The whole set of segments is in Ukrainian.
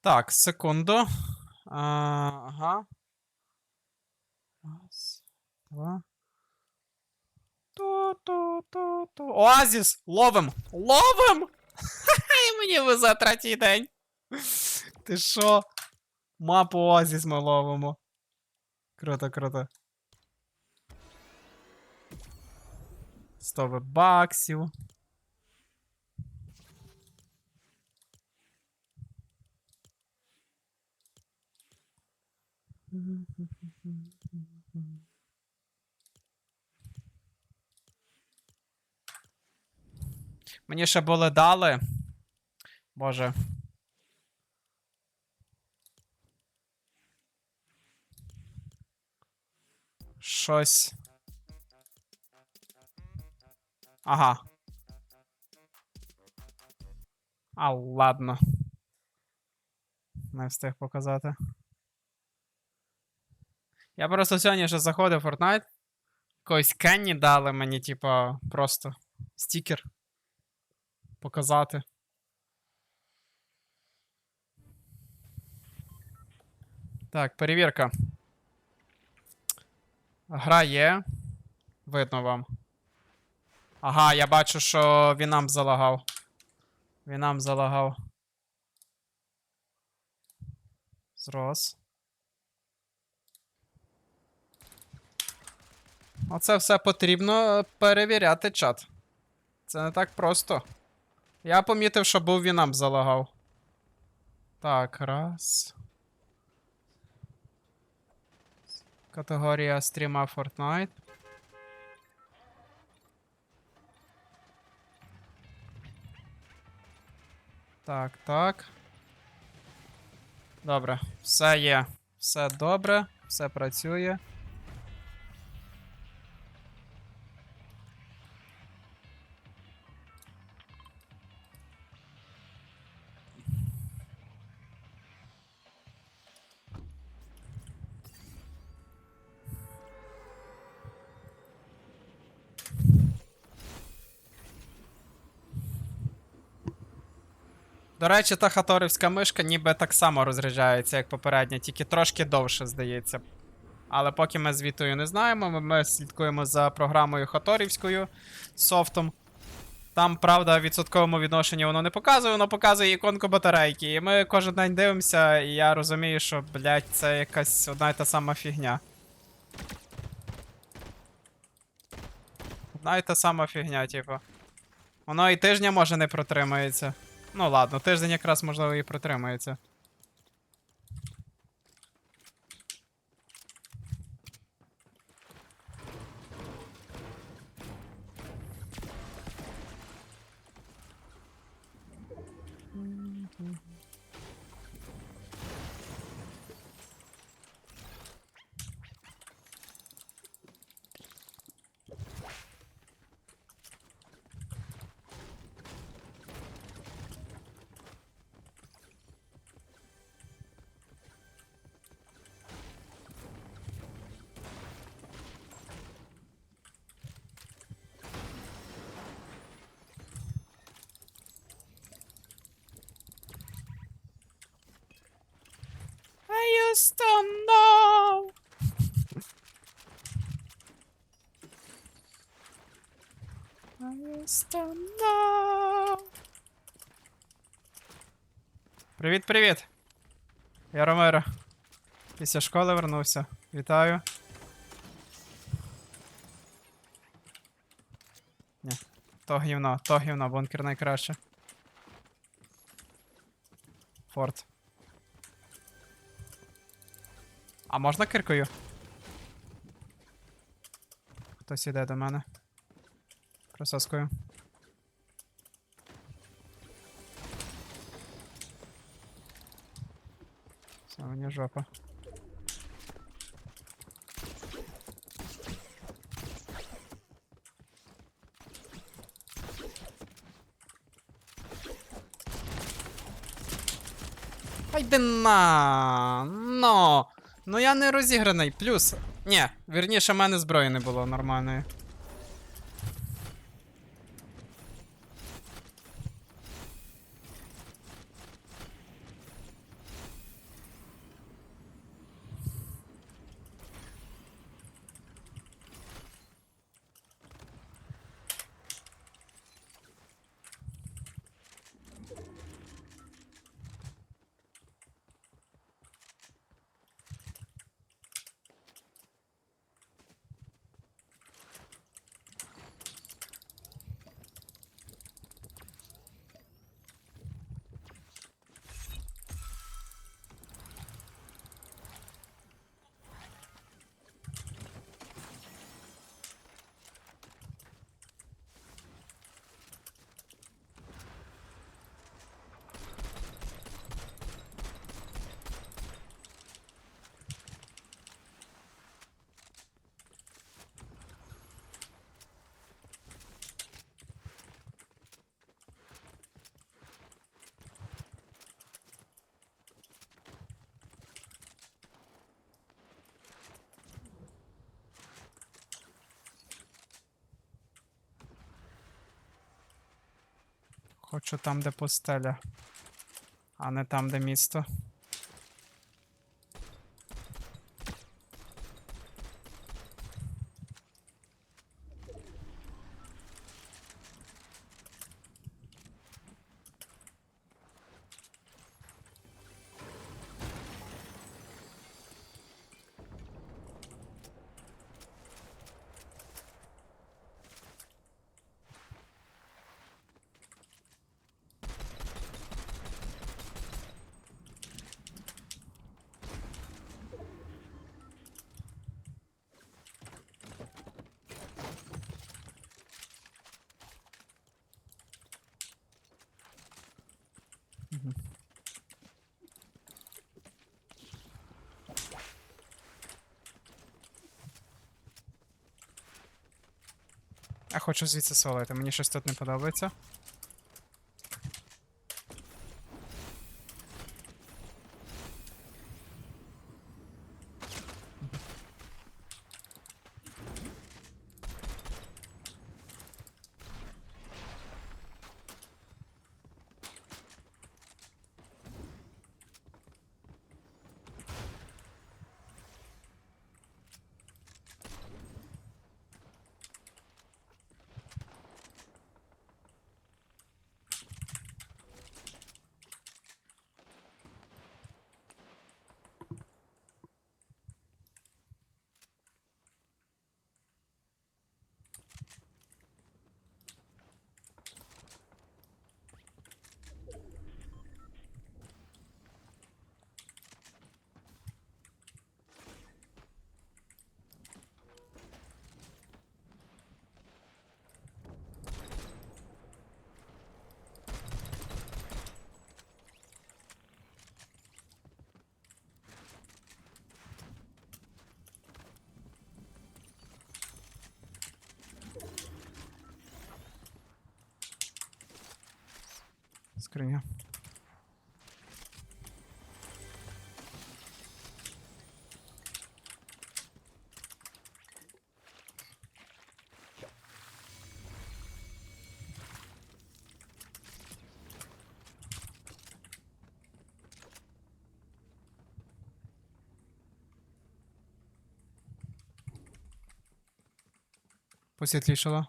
Так, секунду. Ага. Раз, два. Ту-ту-ту-ту. Оазіс! Ловим! Ловим! І мені везе третій день. Ти що? Мапу Оазіс ми ловимо. Круто, круто. 100 баксів. Мені ще були дали. Боже. Щось. Ага. А, ладно. Не встиг показати. Я просто сьогодні ще заходив в Fortnite. Якось Кенні дали мені, типа, просто стікер. Показати. Так, перевірка. Гра є. Видно вам. Ага, я бачу, що він нам залагав. Він нам залагав. Зрос. Оце все потрібно перевіряти чат. Це не так просто. Я помітив, що був він нам залагав. Так, раз. Категорія стріма Fortnite. Так, так. Добре, все є. Все добре, все працює. До речі, та хаторівська мишка ніби так само розряджається, як попередня, тільки трошки довше, здається. Але поки ми звітою не знаємо, ми, ми слідкуємо за програмою Хаторівською софтом. Там, правда, в відсотковому відношенні воно не показує, воно показує іконку батарейки. І ми кожен день дивимося, і я розумію, що, блядь, це якась одна і та сама фігня. Одна і та сама фігня, типу. Воно і тижня може не протримається. Ну ладно, тиждень якраз можливо і протримається. I used to know. I used to know. Привіт, привіт. Я Ромеро. Після школи вернувся. Вітаю. Ні. То гівно, то гівно, бункер найкраще. Форт. А можна киркою? Хтось іде до мене. Красоскою. Все, мені жопа. Айди на! Но! Ну я не розіграний, плюс. Ні, вірніше, в мене зброї не було нормальної. Хочу там, де постеля, а не там, де місто. Я хочу звідси свалити, мені щось тут не подобається. Скриня. Посвітлішало.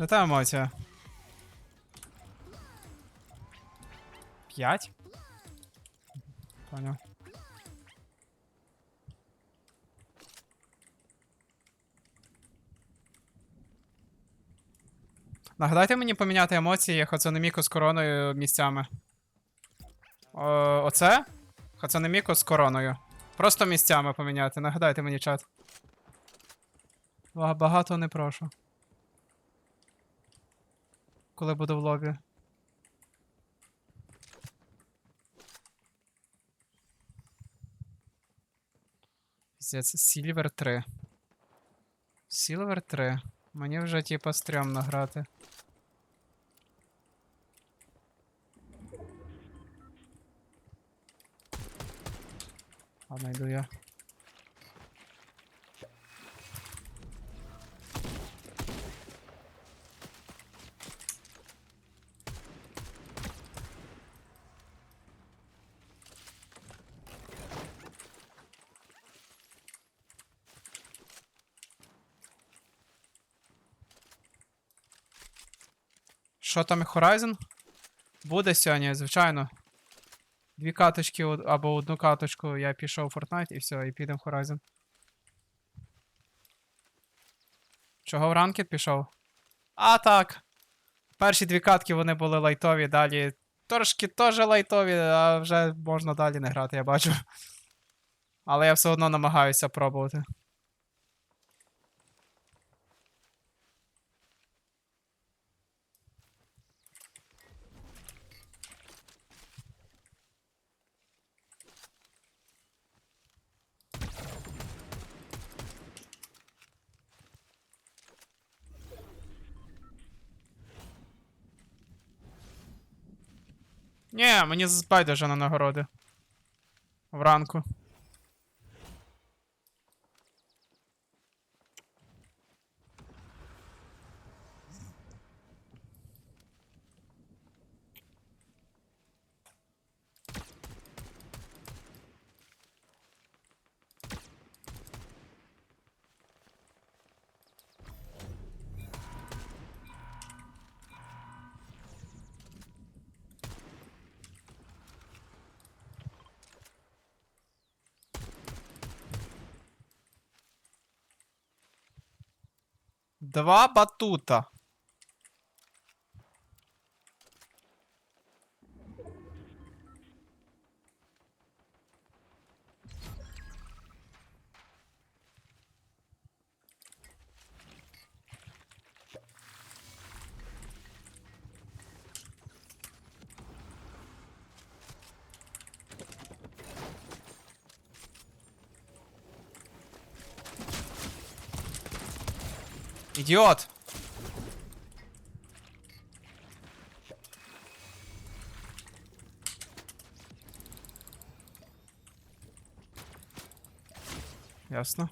Де та емоція? П'ять? Понял. Нагадайте мені поміняти емоції Хацунеміко з короною місцями. О, оце? Хацунеміко з короною. Просто місцями поміняти. Нагадайте мені чат. Багато не прошу. Коли буду в лобі. Сільвер 3. Сільвер 3. Мені вже типа стрьомно грати. Ладно, йду я. Що там і Horizon? Буде сьогодні, звичайно. Дві каточки або одну каточку я пішов в Fortnite і все, і підемо в Horizon. Чого в ранкет пішов? А так. Перші дві катки вони були лайтові, далі трошки теж лайтові, а вже можна далі не грати, я бачу. Але я все одно намагаюся пробувати. Ні, мені з- байдуже на нагороди. Вранку. Два батута. Идиот! Ясно.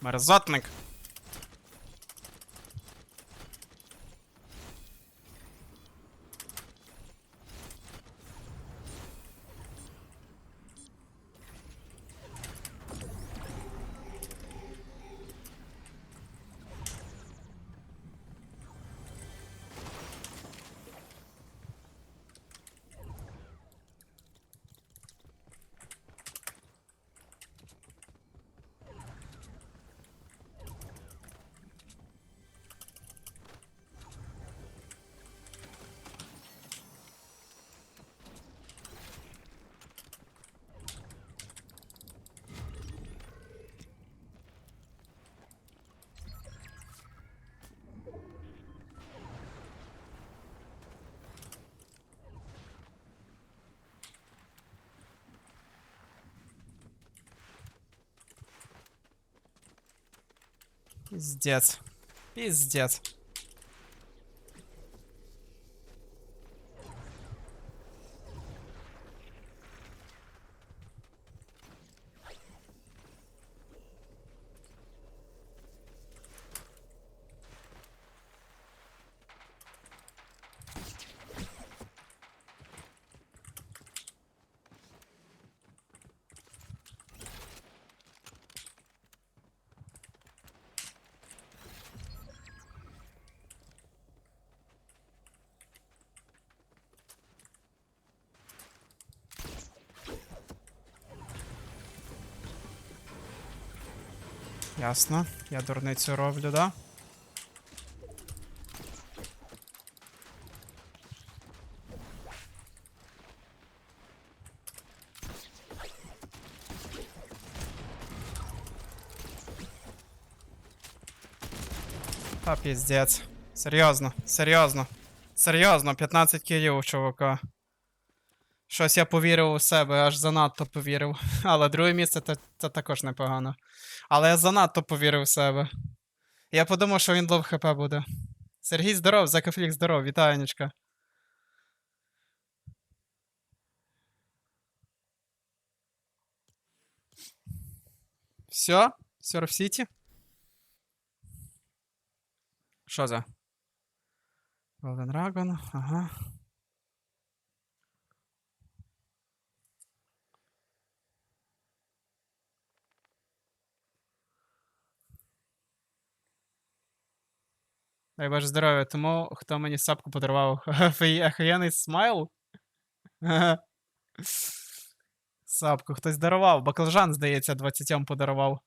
Мерзотник. Пиздец. Пиздец. Ясно. Я дурницю роблю, да? Та піздець. Серйозно, серйозно. Серйозно, 15 кілів у чувака. Щось я повірив у себе, аж занадто повірив. Але друге місце це, це також непогано. Але я занадто повірив в себе. Я подумав, що він лов хп буде. Сергій здоров, Закафлік здоров, вітаю, Нічка. Все? Серф Сіті? Що за? Golden Dragon, ага. Дай здоров'я, тому хто мені сапку подарував охуєнний смайл. Сапку хтось дарував. Баклажан, здається, 20 подарував.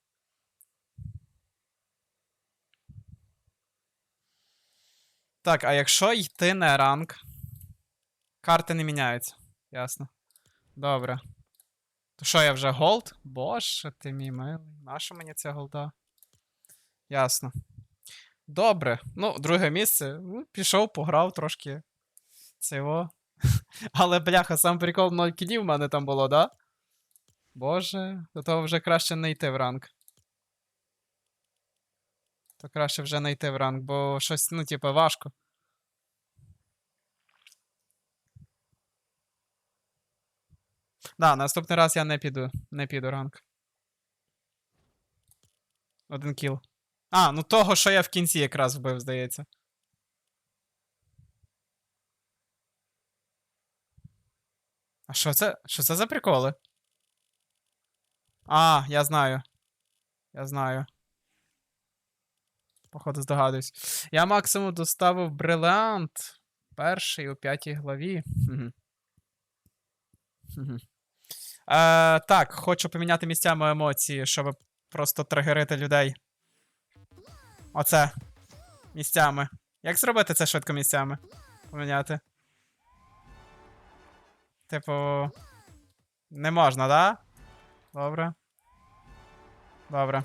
Так, а якщо йти на ранг, карти не міняються. Ясно. Добре. То що, я вже голд? Боже, ти мій милий. Нащо мені ця голда? Ясно. Добре. Ну, друге місце. Ну, пішов, пограв трошки. Цього. Але, бляха, сам прикол 0 кілів в мене там було, да? Боже, до того вже краще не йти в ранг. То краще вже не йти в ранг, бо щось, ну, типу, важко. Да, наступний раз я не піду. Не піду ранг. Один кіл. А, ну того, що я в кінці якраз вбив, здається. А що це? Що це за приколи? А, я знаю. Я знаю. Походу, здогадуюсь. Я максимум доставив бриліант. Перший у п'ятій главі. Е, так, хочу поміняти місцями емоції, щоб просто тригерити людей. Оце. Місцями. Як зробити це швидко місцями? Поміняти. Типу. Не можна, да? Добре. Добре.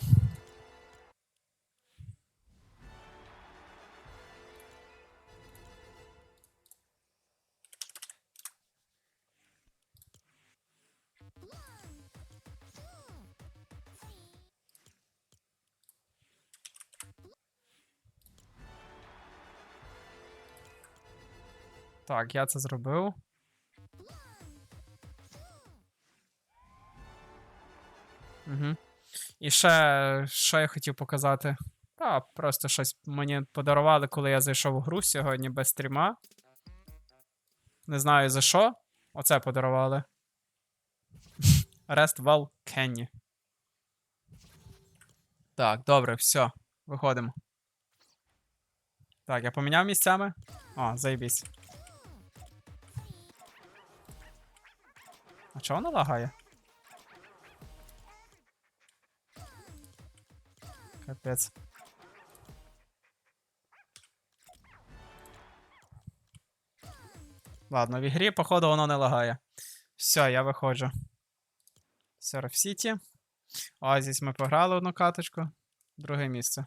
Так, я це зробив. Угу. І ще, що я хотів показати. Та, просто щось мені подарували, коли я зайшов у гру сьогодні без стріма. Не знаю за що. Оце подарували. Rest Wall Kenny. Так, добре, все. Виходимо. Так, я поміняв місцями. О, заєбісь. А чого вона лагає? Капець. Ладно, в ігрі, походу, воно не лагає. Все, я виходжу. Серф Сіті. Оазіс ми пограли одну каточку. Друге місце.